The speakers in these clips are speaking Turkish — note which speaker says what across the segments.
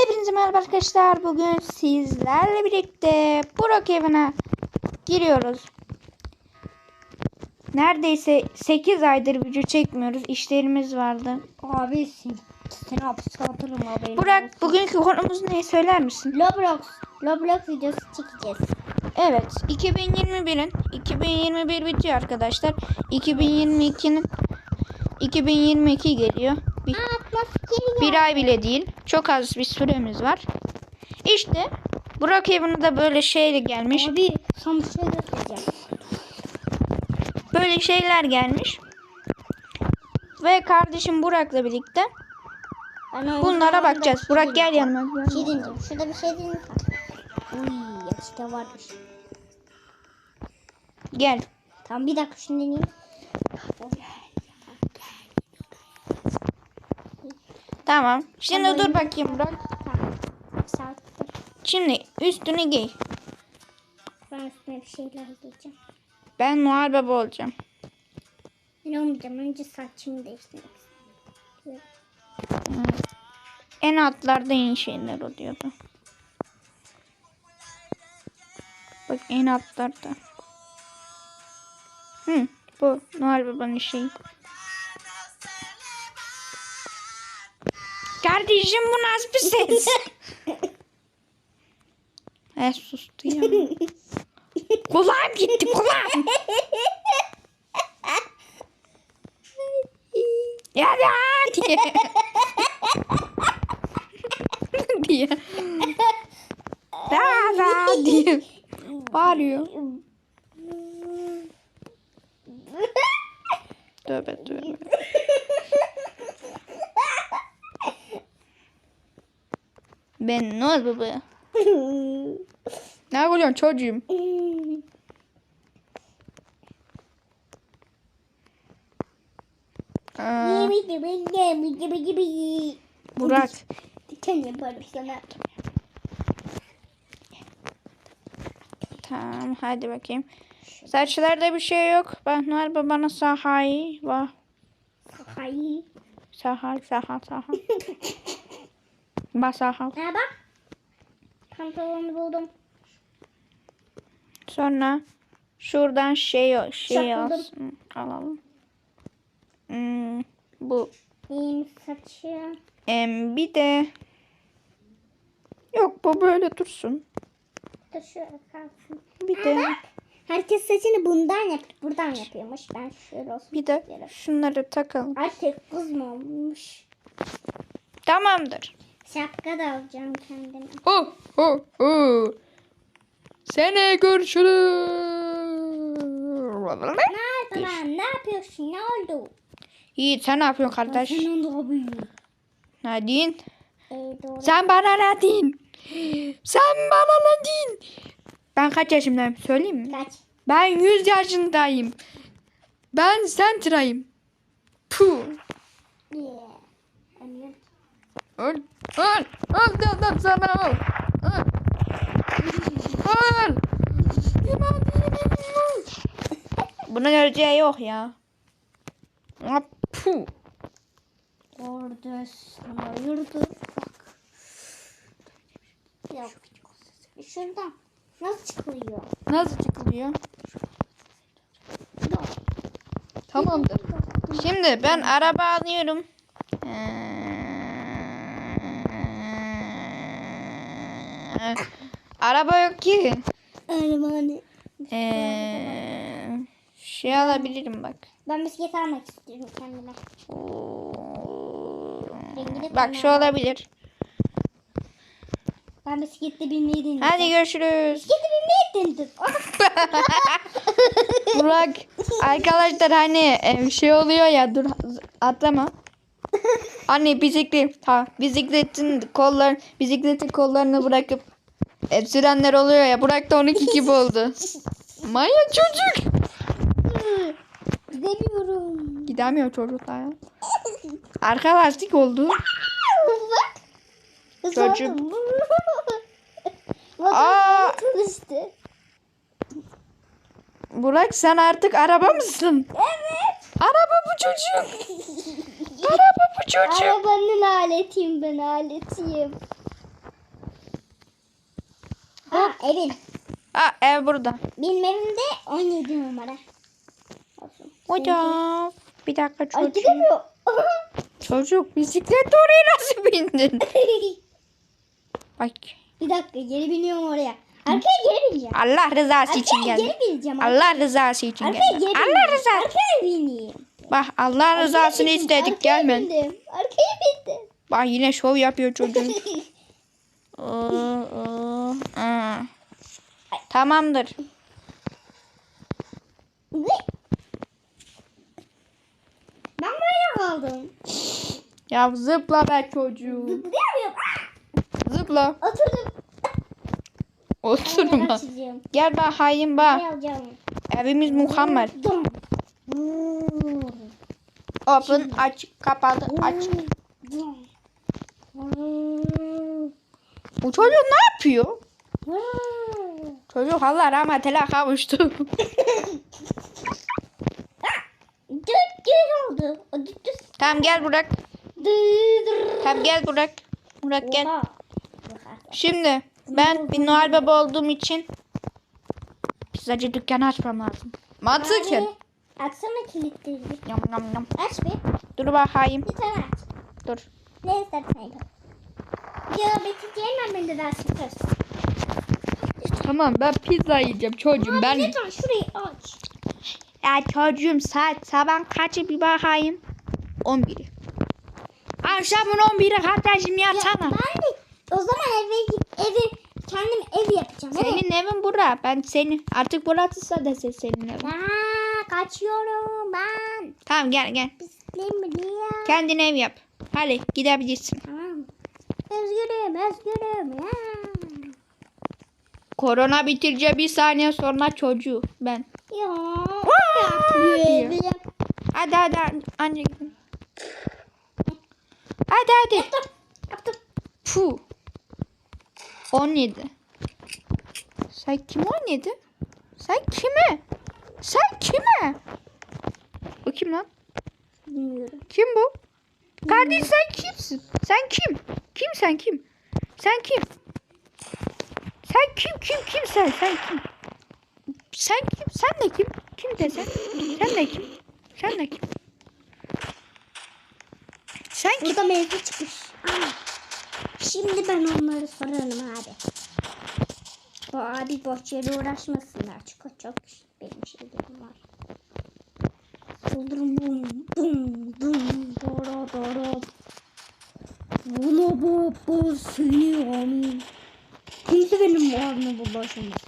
Speaker 1: Hepinize merhaba arkadaşlar. Bugün sizlerle birlikte Burak evine giriyoruz. Neredeyse 8 aydır video çekmiyoruz. İşlerimiz vardı.
Speaker 2: Abi sen, seni hapse atırım abi.
Speaker 1: Burak bugünkü konumuz ne söyler misin?
Speaker 2: Roblox. Roblox videosu çekeceğiz.
Speaker 1: Evet 2021'in 2021 bitiyor arkadaşlar. 2022'nin 2022 geliyor. Bir, bir ay bile değil. Çok az bir süremiz var. İşte Burak evine de böyle şeyle gelmiş.
Speaker 2: Abi şey.
Speaker 1: Böyle şeyler gelmiş. Ve kardeşim Burak'la birlikte
Speaker 2: oyun
Speaker 1: bunlara bakacağız.
Speaker 2: şey
Speaker 1: Burak gel
Speaker 2: diyeceğim.
Speaker 1: yanıma.
Speaker 2: Bir şey diyeceğim. Şurada bir şey diyeyim. Uy işte varmış.
Speaker 1: Gel.
Speaker 2: Tamam bir dakika şunu deneyeyim.
Speaker 1: Tamam. Şimdi
Speaker 2: Tamam.
Speaker 1: dur bakayım Burak.
Speaker 2: Tamam.
Speaker 1: Şimdi üstünü giy.
Speaker 2: Ben üstüne bir şeyler giyeceğim.
Speaker 1: Ben Noel Baba olacağım.
Speaker 2: Ben olmayacağım. Önce saçımı değiştirmek istiyorum.
Speaker 1: En altlarda en şeyler oluyordu. Bak en altlarda. Hı, bu Noel Baba'nın şeyi. Kardeşim bu nasıl bir ses? He sustu ya. kulağım gitti kulağım. ya da diye. diye. Da da diye. Bağırıyor. Tövbe tövbe. Ben ne oldu bu? Ne yapıyorsun çocuğum? Aa, Burak.
Speaker 2: Diken yaparım sana.
Speaker 1: Tamam hadi bakayım. Saçlarda bir şey yok. Ben Noel Baba'nın sahayı var.
Speaker 2: Hayır.
Speaker 1: Saha saha saha. Basaha.
Speaker 2: Ha bak. Pantolonu buldum.
Speaker 1: Sonra şuradan şey şey alsın. Alalım. Hmm, bu
Speaker 2: Benim saçım.
Speaker 1: em, bir de yok bu böyle dursun.
Speaker 2: Da şöyle kalsın.
Speaker 1: Bir de
Speaker 2: Herkes saçını bundan yap, buradan yapıyormuş. Ben şöyle olsun
Speaker 1: bir de
Speaker 2: istiyorum.
Speaker 1: şunları takalım.
Speaker 2: Artık kız mı olmuş?
Speaker 1: Tamamdır.
Speaker 2: Şapka da alacağım kendime.
Speaker 1: Oh oh oh. Sene görüşürüz.
Speaker 2: Ne lan? Ne yapıyorsun? Ne oldu?
Speaker 1: Yiğit sen ne yapıyorsun kardeş?
Speaker 2: Senin de abi.
Speaker 1: Nadine.
Speaker 2: Ee, doğru.
Speaker 1: Sen bana Nadine. Sen bana Nadine. Ben kaç yaşındayım söyleyeyim mi?
Speaker 2: Kaç?
Speaker 1: Ben 100 yaşındayım. Ben Sentra'yım. Puh.
Speaker 2: Yeah. Annem.
Speaker 1: Öl. Öl. Öl dedim sana öl. Öl. Öl. Bunun öleceği yok ya. Puh.
Speaker 2: Orada yurdu. Bak. Yok. Şuradan. Nasıl çıkılıyor?
Speaker 1: Nasıl çıkılıyor? Tamamdır. Şimdi ben araba alıyorum. Ee, araba yok ki.
Speaker 2: Armağanı.
Speaker 1: Ee, şey alabilirim bak.
Speaker 2: Ben bisiklet almak istiyorum kendime.
Speaker 1: Oo.
Speaker 2: Rengini
Speaker 1: Bak şu olabilir.
Speaker 2: Ben bisiklette binmeyi deneyeceğim.
Speaker 1: Hadi görüşürüz.
Speaker 2: Bisiklette binmeyi denedim.
Speaker 1: Burak arkadaşlar hani e, şey oluyor ya dur atlama. Anne bisiklet ha bisikletin kollar bisikletin kollarını bırakıp e, sürenler oluyor ya Burak da 12 gibi oldu. Maya çocuk.
Speaker 2: Gidemiyorum.
Speaker 1: Gidemiyor çocuklar ya. Arkadaşlık oldu.
Speaker 2: Bak.
Speaker 1: Çocuk. Aa!
Speaker 2: Çalıştı.
Speaker 1: Burak sen artık araba mısın?
Speaker 2: Evet.
Speaker 1: Araba bu çocuk. Araba bu çocuk.
Speaker 2: Arabanın aletiyim ben aletiyim. Ha evin.
Speaker 1: Aa, ev burada.
Speaker 2: Benim evimde 17 numara.
Speaker 1: Hocam. Bir dakika
Speaker 2: Ay
Speaker 1: çocuk.
Speaker 2: gidemiyor.
Speaker 1: Çocuk bisiklet oraya nasıl bindin? Bak.
Speaker 2: bir dakika geri biniyorum oraya. Arkaya geri bineceğim.
Speaker 1: Allah rızası için
Speaker 2: Arkaya
Speaker 1: geldim.
Speaker 2: geri bineceğim.
Speaker 1: Allah rızası için
Speaker 2: Arkaya
Speaker 1: geldim.
Speaker 2: geri
Speaker 1: Allah
Speaker 2: bineceğim.
Speaker 1: rızası.
Speaker 2: Arkaya bineyim.
Speaker 1: Bak Allah rızasını
Speaker 2: Arkaya bindim,
Speaker 1: istedik
Speaker 2: arkaya
Speaker 1: gelme.
Speaker 2: bindim, Arkaya bindim.
Speaker 1: Bak yine şov yapıyor çocuğun. Tamamdır.
Speaker 2: Ben böyle kaldım.
Speaker 1: Ya zıpla be çocuğum.
Speaker 2: Zıplayamıyorum. Ah!
Speaker 1: Zıpla.
Speaker 2: Oturdum.
Speaker 1: Oturma.
Speaker 2: Açacağım.
Speaker 1: Gel bak.
Speaker 2: Ne alacağım?
Speaker 1: Evimiz mükemmel. Open aç kapalı aç. Bu çocuk ne yapıyor? Çocuk Allah rahmetine kavuştu.
Speaker 2: Dört gün oldu.
Speaker 1: Tamam gel Burak. Tamam gel Burak. Burak gel. Şimdi ben bir Noel Baba olduğum için pizzacı dükkanı açmam lazım. Mantıken.
Speaker 2: Yani Açsana kilitleri.
Speaker 1: Yam yam yam.
Speaker 2: Aç bir.
Speaker 1: Dur bakayım.
Speaker 2: Bir tane aç.
Speaker 1: Dur.
Speaker 2: Ne istersen yap. Ya bekleyeceğim ben de dersin söz.
Speaker 1: Tamam ben pizza yiyeceğim çocuğum ben.
Speaker 2: Lütfen şurayı aç.
Speaker 1: Ya çocuğum saat sabah kaçı bir bakayım. 11'i. Akşamın 11'i kardeşim
Speaker 2: Ya
Speaker 1: yatsana.
Speaker 2: ben de o zaman eve git evi kendim ev yapacağım.
Speaker 1: Senin evin bura. Ben senin artık burası da se- senin evin.
Speaker 2: Aa, kaçıyorum ben.
Speaker 1: Tamam gel gel.
Speaker 2: Pisliğim ya.
Speaker 1: Kendin ev yap. Hadi gidebilirsin.
Speaker 2: Tamam. Özgürüm özgürüm. Ya.
Speaker 1: Korona bitince bir saniye sonra çocuğu ben.
Speaker 2: Ya.
Speaker 1: diyor.
Speaker 2: Yap.
Speaker 1: Hadi hadi anne. Hadi hadi.
Speaker 2: Yaptım. Yaptım.
Speaker 1: Puh. 17. Sen kim 17? Sen kime? Sen kime? Bu kim lan?
Speaker 2: Bilmiyorum.
Speaker 1: Kim bu? Kardeş sen kimsin? Sen kim? Kim sen kim? Sen kim? Sen kim kim kim sen? Sen kim? Sen kim? Sen de kim? Kim de sen? Sen de kim? Sen de kim? Sen kim?
Speaker 2: Burada mevzu çıkmış. Şimdi ben onları sorarım abi. Bu abi boş yere uğraşmasınlar. Çünkü çok benim şeylerim var. Saldırın bum bum bum doro doro. Buna bu bu seni amin. Kimse benim varlığıma bulaşamaz.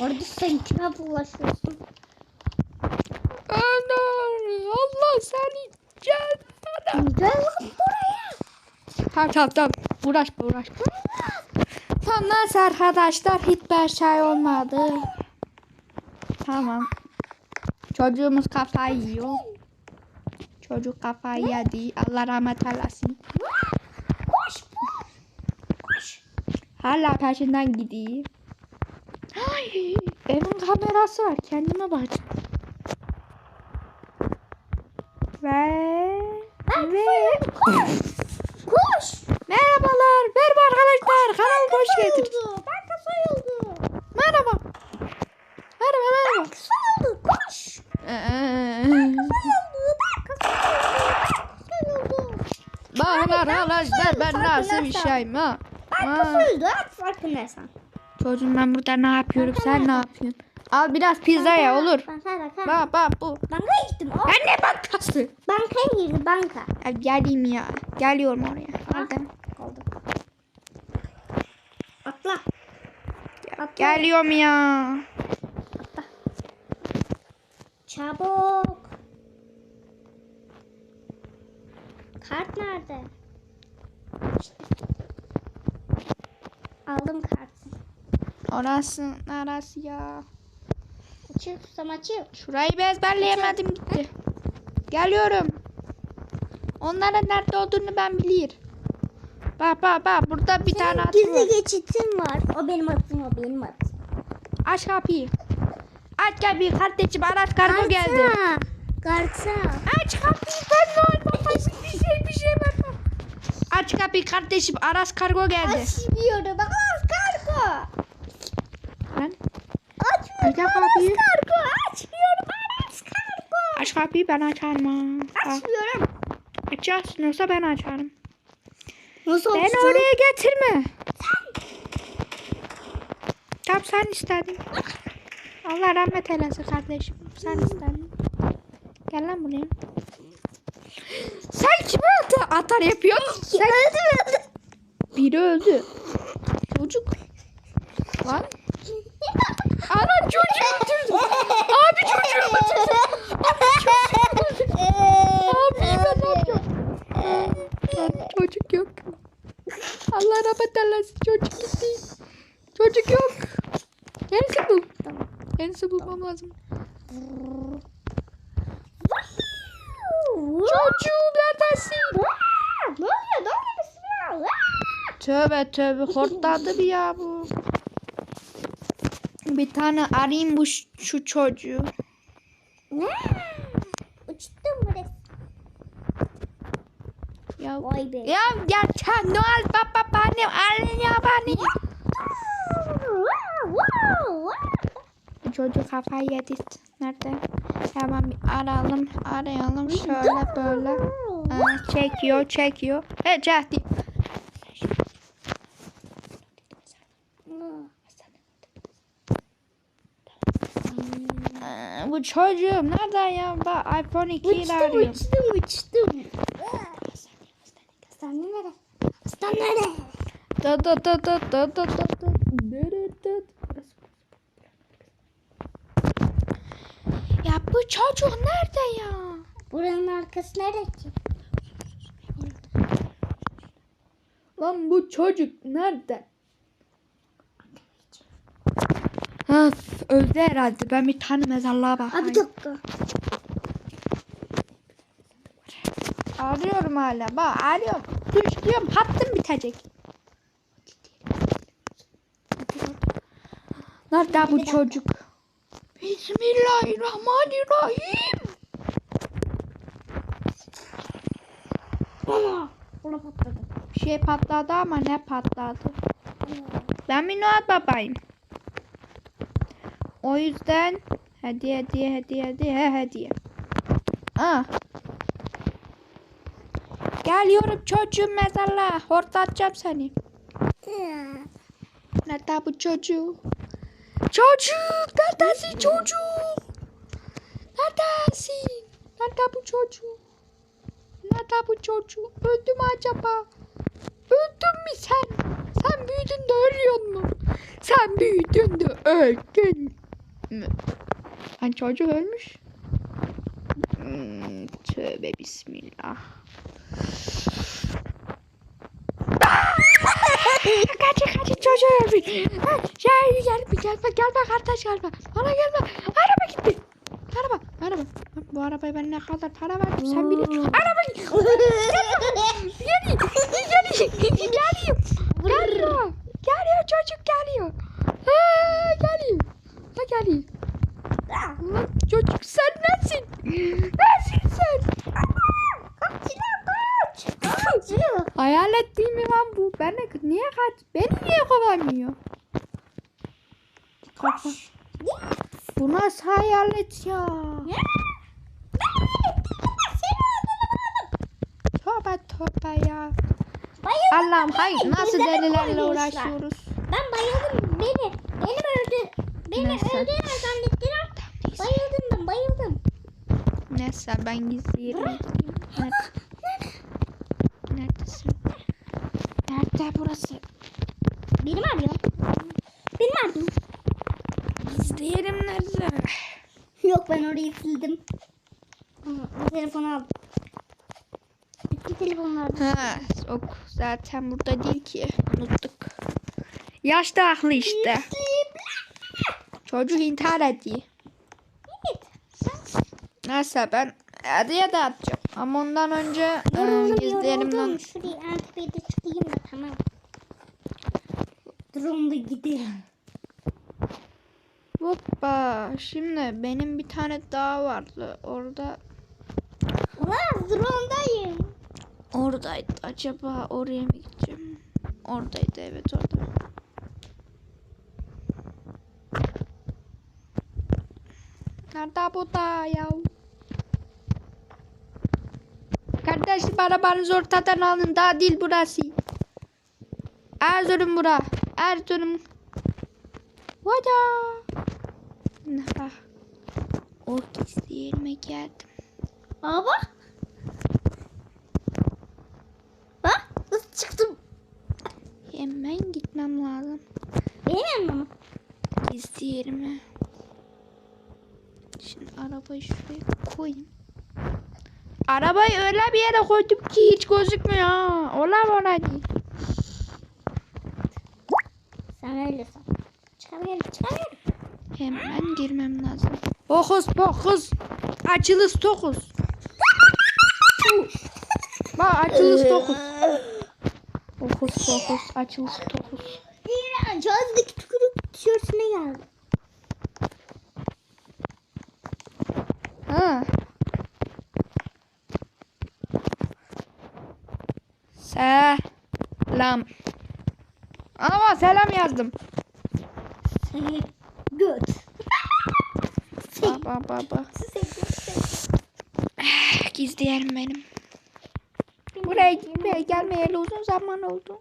Speaker 2: Orada sen kime bulaşıyorsun?
Speaker 1: Anam Allah seni canına.
Speaker 2: Gel lan buraya.
Speaker 1: Tamam tamam tamam. Uğraşma uğraşma. Tamam arkadaşlar hiçbir şey olmadı. Tamam. Çocuğumuz kafayı yiyor. Çocuk kafayı yedi. Allah rahmet eylesin.
Speaker 2: Koş. Koş.
Speaker 1: Hala peşinden gidiyor. Ay, evin kamerası var. Kendime bakacağım. Ve ve
Speaker 2: Koş.
Speaker 1: merhabalar. Merhaba hoş geldiniz.
Speaker 2: Sayıldı. Ben kasa sayıldı.
Speaker 1: Merhaba. Merhaba merhaba.
Speaker 2: Sayıldı. Koş.
Speaker 1: Ee.
Speaker 2: Ben kasa sayıldı.
Speaker 1: Bakın arkadaşlar ben
Speaker 2: farkındaysan.
Speaker 1: nasıl bir şeyim ha.
Speaker 2: Ben kasa. At farkındaysan.
Speaker 1: Çocuğum ben burada ne yapıyorum sen ne yapıyorsun? Al biraz pizza ya olur. Bak bak bu.
Speaker 2: Bankaya gittim. O.
Speaker 1: Ben ne bankası?
Speaker 2: Bankaya girdi banka.
Speaker 1: Ya geleyim ya. Geliyorum oraya. Hadi.
Speaker 2: Oldu. Atla. Atla.
Speaker 1: Geliyorum ya.
Speaker 2: Çabuk. Kart nerede? Aldım kartı.
Speaker 1: Orası neresi ya?
Speaker 2: Açıl susam açıl.
Speaker 1: Şurayı bir ezberleyemedim gitti. Geliyorum. Onların nerede olduğunu ben biliyorum. Bak bak bak burada bir tane atı var.
Speaker 2: Gizli geçitim var. O benim atım o benim atım.
Speaker 1: Aç kapıyı. Aç kapıyı kardeşim araç kargo geldi.
Speaker 2: Kartı. Kartı.
Speaker 1: Aç kapıyı ben Noel babası bir şey bir şey ben. Aç kapıyı kardeşim araç kargo geldi.
Speaker 2: Açmıyorum. Bak kargo.
Speaker 1: Aç kapıyı.
Speaker 2: Kargo açmıyorum Aras kargo.
Speaker 1: Aç kapıyı ben açarım.
Speaker 2: Açmıyorum.
Speaker 1: Açarsın yoksa ben açarım.
Speaker 2: Nasıl
Speaker 1: Beni
Speaker 2: açacağım?
Speaker 1: oraya getirme. Tamam sen istedin. Allah rahmet eylesin kardeşim. Sen istedin. Gel lan buraya. Sen kime atar, atar yapıyorsun? Sen...
Speaker 2: Öldü öldü.
Speaker 1: Biri öldü. Çocuk. Lan. Ana çocuğu öldürdü. Abi çocuğu öldürdü. Abi ben ne yapacağım? Lan çocuk yok. Allah rahmet eylesin. Çocuk gitti. Çocuk yok. Yenisi bul. Yenisi bulmam lazım. Çocuğum neredesin?
Speaker 2: Ne oluyor? Ne oluyor? Bismillah.
Speaker 1: Tövbe hortladı bir ya bu. Bir tane arayayım bu şu çocuğu.
Speaker 2: Uçtum burası.
Speaker 1: Ya
Speaker 2: Vay be.
Speaker 1: ya sen Noel Baba bana alın ya bana. Çocuk kafayı yedi. Nerede? Hemen bir arayalım, arayalım şöyle böyle. Aa, çekiyor, çekiyor. He Cahdi. Aa, Bu çocuğum nerede ya? Bak iPhone 2 ile
Speaker 2: Uçtum
Speaker 1: arıyorum.
Speaker 2: uçtum uçtum. Hastane nere? Hastane nere?
Speaker 1: Da da da da da da da da. Dırı dı. Ya bu çocuk nerede ya?
Speaker 2: Buranın arkası nere ki?
Speaker 1: Lan bu çocuk nerede? Öf, öldü herhalde. Ben bir tane mezarlığa bakayım.
Speaker 2: Abi dakika.
Speaker 1: Arıyorum hala. Bak arıyorum. Düşüyorum. Hattım bitecek. Nerede bu çocuk? Bismillahirrahmanirrahim.
Speaker 2: Ana. Ona patladı.
Speaker 1: Bir şey patladı ama ne patladı? Ben Noel babayım. O yüzden hediye hediye hediye hediye he, hediye. Ah. Geliyorum çocuğum mezarlığa. Hortlatacağım seni. Nerede bu çocuk? Çocuk! Neredesin çocuk? Neredesin? Nerede bu çocuk? Nerede bu çocuk? Öldü mü acaba? Öldün mü sen? Sen büyüdün de ölüyor mu? Sen büyüdün de öldün? Hani çocuk ölmüş. Hmm, tövbe bismillah. kaç kaç çocuğu ölmüş. Ha, Gel gel gelme gelme kardeş gelme. Bana gelme. Araba gitti. Araba araba. Bu arabaya ben ne kadar para verdim sen biliyorsun. Araba Geliyor. Geliyor. Geliyor. Geliyor. Geliyor çocuk geliyor. Ha, geliyor. Ha geliyor. Lan çocuk sen nesin? Nesin sen? Hayalet değil mi lan bu? Ben de niye kaç? Beni niye kovalamıyor? Kafa. Bu nasıl hayalet ya? Tövbe tövbe ya. Allah'ım hayır nasıl delilerle uğraşıyoruz?
Speaker 2: Ben bayıldım. Beni, beni öldü. Beni
Speaker 1: Neyse.
Speaker 2: öldüler zannettiler. Bayıldım ben bayıldım.
Speaker 1: Neyse ben gizli yerime gideyim. Nerede? Neredesin? Nerede burası?
Speaker 2: Benim arıyor. Benim arıyor.
Speaker 1: Gizli yerim nerede?
Speaker 2: Yok ben orayı sildim. Aa, Telefonu aldım. Bütün telefonlar.
Speaker 1: Ha, ok zaten burada değil ki. Unuttuk. Yaş da haklı işte. Çocuk intihar ediyor.
Speaker 2: Evet.
Speaker 1: Neyse ben hediye de atacağım. Ama ondan önce e,
Speaker 2: yoruldum. Şuraya antibiyotik çıkayım da tamam. Drone'da gidelim.
Speaker 1: Hoppa. Şimdi benim bir tane daha vardı. Orada
Speaker 2: Ulan drone'dayım.
Speaker 1: oradaydı. Acaba oraya mı gideceğim? Oradaydı evet orada. Nerede bu da ya? Kardeşim arabanızı ortadan alın. Daha değil burası. Erzurum bura. Erzurum. Vada. Ah. O gizli yerime geldim.
Speaker 2: Aa bak. Bak nasıl çıktım.
Speaker 1: Hemen gitmem lazım.
Speaker 2: Benim yanıma mı?
Speaker 1: Şimdi arabayı şuraya koyayım. Arabayı öyle bir yere koydum ki hiç gözükmüyor. ha. Ola değil.
Speaker 2: Sen öyle san. Çıkamıyorum çıkamıyorum.
Speaker 1: Hemen girmem lazım. Fokus fokus. Açılış tokuz. Bak açılış tokuz. Fokus fokus. Açılış tokuz.
Speaker 2: İğrenç. Ağzındaki tükürük tişörtüne geldi.
Speaker 1: Ha. Selam. Ama selam yazdım.
Speaker 2: Göt.
Speaker 1: Baba baba. Gizli yerim benim. Buraya gitmeye gelmeyeli uzun zaman oldu.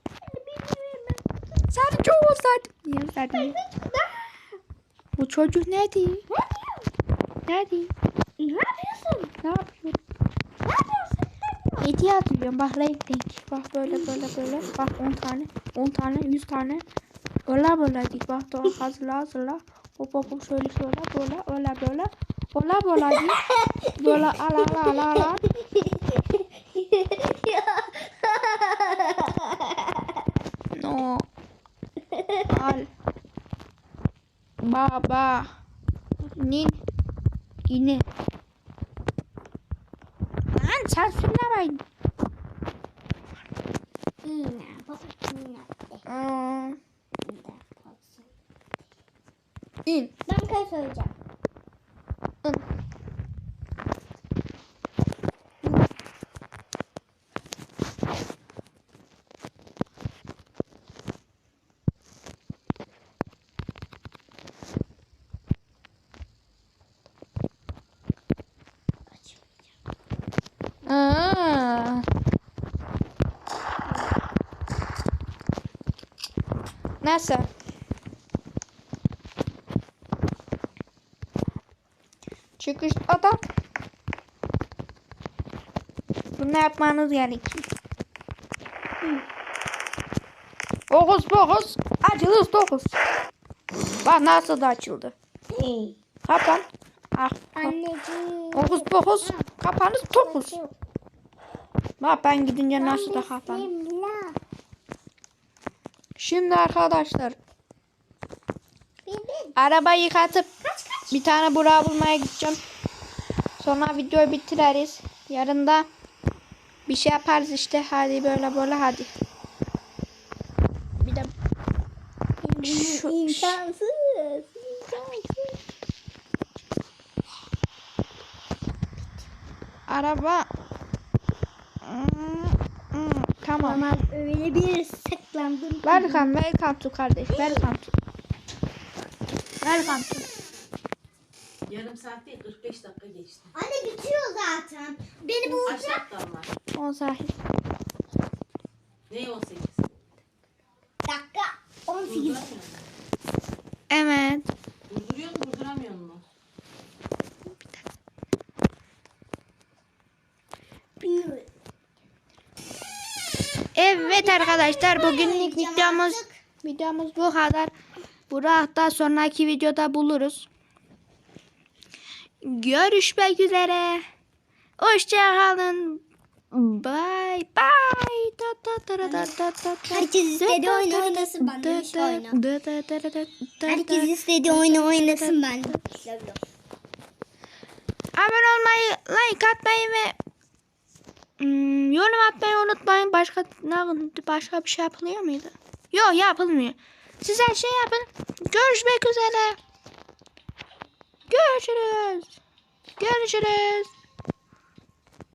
Speaker 1: Seni çok özledim. Niye özledim? Bu çocuk ne diyor? Ne diyor?
Speaker 2: Ne yapıyorsun?
Speaker 1: Ne yapıyor?
Speaker 2: Ne yapıyorsun?
Speaker 1: Hediye hatırlıyorum. Bak renk renk. Bak böyle böyle böyle. Bak 10 tane. 10 tane. 100 tane. Öyle böyle değil. Bak doğru hazırla hazırla. Hop hop şöyle şöyle böyle öyle böyle. Öyle böyle değil. Böyle al al al al. No. Al. Baba. Nin. Yine. Lan sen.
Speaker 2: İğne. Baba iğne.
Speaker 1: Aa, İn.
Speaker 2: Ben şey söyleyeceğim.
Speaker 1: İn. Aa. Neyse. Çıkış adam. Bunu yapmanız gerekiyor. Fokus fokus. Açılış fokus. Bak nasıl da açıldı. Kapan. Ah, kap-
Speaker 2: Anneciğim.
Speaker 1: Fokus fokus. Kapanız fokus. Bak ben gidince nasıl da kapan. Şimdi arkadaşlar arabayı yıkatıp
Speaker 2: Kaç kaç.
Speaker 1: bir tane Burak'ı bulmaya gideceğim. Sonra videoyu bitiririz. Yarın da bir şey yaparız işte. Hadi böyle böyle hadi. Bir de Şu-
Speaker 2: İmkansız. İmkansız.
Speaker 1: araba Hmm, hmm, tamam.
Speaker 2: Ama öyle bir saklandım.
Speaker 1: Welcome, welcome to kardeş. Welcome to. Welcome to.
Speaker 3: Yarım saat değil 45 dakika geçti.
Speaker 2: Anne bitiyor zaten. Beni
Speaker 3: Kaç
Speaker 2: bulacak.
Speaker 3: dakikan var?
Speaker 1: 10 sahil.
Speaker 3: Ne 18?
Speaker 2: Dakika. 18.
Speaker 3: Durduramıyor musun?
Speaker 1: Evet.
Speaker 3: Durduruyor mu durduramıyor mu?
Speaker 2: Bilmiyorum.
Speaker 1: Evet arkadaşlar bugünlük videomuz videomuz bu kadar. Burak'ı da sonraki videoda buluruz. Görüşmek üzere. Hoşçakalın. Bye bye. Ta ta ta ta ta ta.
Speaker 2: Herkes istediği oyunu oynasın, ben de. Herkes istediği oyunu oynasın ben de.
Speaker 1: Abone olmayı, like atmayı ve hmm, yorum atmayı unutmayın. Başka başka bir şey yapılıyor muydu? Yok yapılmıyor. Siz her şey yapın. Görüşmek üzere. Görüşürüz. Görüşürüz.